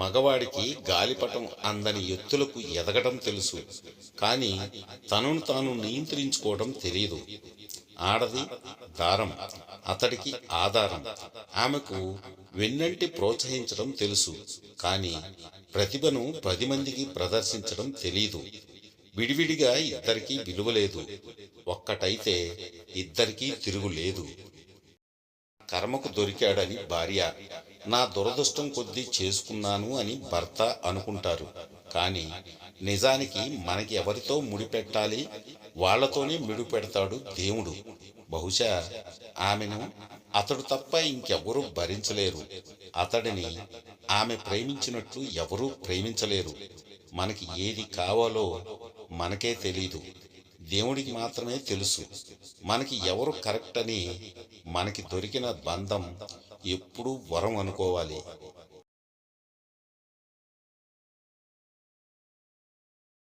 మగవాడికి గాలిపటం అందని ఎత్తులకు ఎదగటం తెలుసు కానీ తనను తాను నియంత్రించుకోవడం తెలియదు ఆడది దారం అతడికి ఆధారం. ఆమెకు వెన్నంటి ప్రోత్సహించడం తెలుసు కానీ ప్రతిభను పది మందికి ప్రదర్శించడం తెలియదు విడివిడిగా ఇద్దరికీ విలువ లేదు. ఒక్కటైతే ఇద్దరికీ తిరుగు లేదు కర్మకు దొరికాడని భార్య. నా దురదృష్టం కొద్దీ చేసుకున్నాను అని భర్త అనుకుంటారు. కానీ నిజానికి మనకి ఎవరితో ముడిపెట్టాలి? వాళ్ళతోనే ముడిపెడతాడు దేవుడు. బహుశా ఆమెను అతడు తప్ప ఇంకెవరూ భరించలేరు. అతడిని ఆమె ప్రేమించినట్లు ఎవరూ ప్రేమించలేరు. మనకి ఏది కావాలో మనకే తెలీదు. దేవుడికి మాత్రమే తెలుసు. మనకి ఎవరు కరెక్ట్ అని మనకి దొరికిన బంధం ఎప్పుడూ వరం అనుకోవాలి.